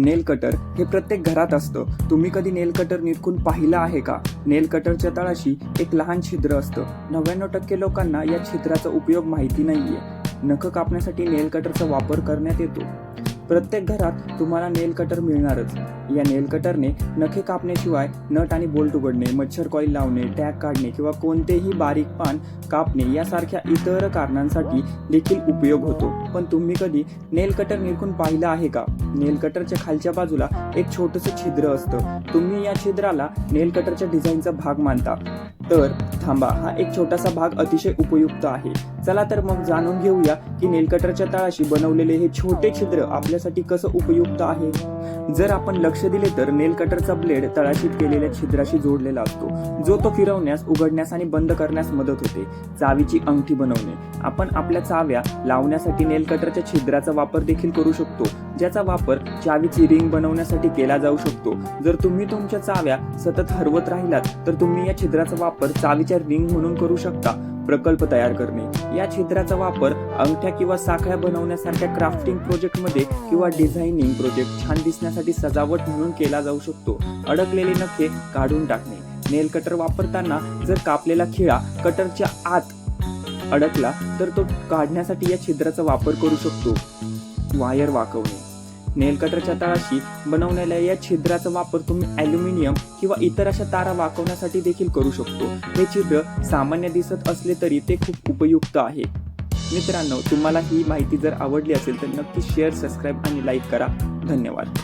नेल cutter हे प्रत्येक घरात असतं. तुम्ही कधी नेल कटर निरखून पाहिलं आहे का? नेल कटरच्या तळाशी एक लहान छिद्र असतं. नव्याण्णव टक्के लोकांना या छिद्राचा उपयोग माहिती नाहीये. नख कापण्यासाठी नेल कटरचा वापर करण्यात येतो. प्रत्येक घरात तुम्हाला नेल कटर मिळणारच. या नेल कटरने नखे कापण्याशिवाय नट आणि बोल्ट उघडणे मच्छर कॉईल लावणे टॅग काढणे किंवा कोणतेही बारीक पान कापणे यासारख्या इतर कारणांसाठी देखील उपयोग होतो. पण तुम्ही कधी नेल कटर निरखून पाहिलं आहे का? नेल कटरच्या खालच्या बाजूला एक छोटंसं छिद्र असतं. तुम्ही या छिद्राला नेल कटरच्या डिझाईनचा भाग मानता. तर थांबा हा एक छोटासा भाग अतिशय उपयुक्त आहे. चला तर मग जाणून घेऊया की नेलकटरच्या तळाशी बनवलेले हे छोटे छिद्र आपल्यासाठी कसं उपयुक्त आहे. जर आपण लक्ष दिले तर नेलकटरचा ब्लेड तळाशीत केलेल्या छिद्राशी जोडलेला असतो जो तो फिरवण्यास उघडण्यास आणि बंद करण्यास मदत होते. चावीची अंगठी बनवणे आपण आपल्या चाव्या लावण्यासाठी नेल कटरच्या छिद्राचा वापर देखील करू शकतो ज्याचा वापर चावीची रिंग बनवण्यासाठी केला जाऊ शकतो. जर तुम्ही तुमच्या चाव्या सतत हरवत राहिलात तर तुम्ही या छिद्राचा वापर चावीच्या रिंग म्हणून करू शकता. प्रकल्प तयार करणे. या छिद्राचा वापर अंगठ्या किंवा साखळ्या बनवण्यासारख्या क्राफ्टिंग प्रोजेक्टमध्ये किंवा डिझायनिंग प्रोजेक्ट छान दिसण्यासाठी सजावट म्हणून केला जाऊ शकतो. अडकलेले नखे काढून टाकणे. नेल कटर वापरताना जर कापलेला खिळा कटरच्या आत अडकला तर तो काढण्यासाठी या छिद्राचा वापर करू शकतो. वायर वाकवणे. नेल कटरच्या तळाशी बनवलेल्या या छिद्राचा वापर तुम्ही ॲल्युमिनियम किंवा इतर अशा तारा वाकवण्यासाठी देखील करू शकतो. हे छिद्र सामान्य दिसत असले तरी ते खूप उपयुक्त आहे. मित्रांनो तुम्हाला ही माहिती जर आवडली असेल तर नक्की शेअर सबस्क्राईब आणि लाईक करा. धन्यवाद.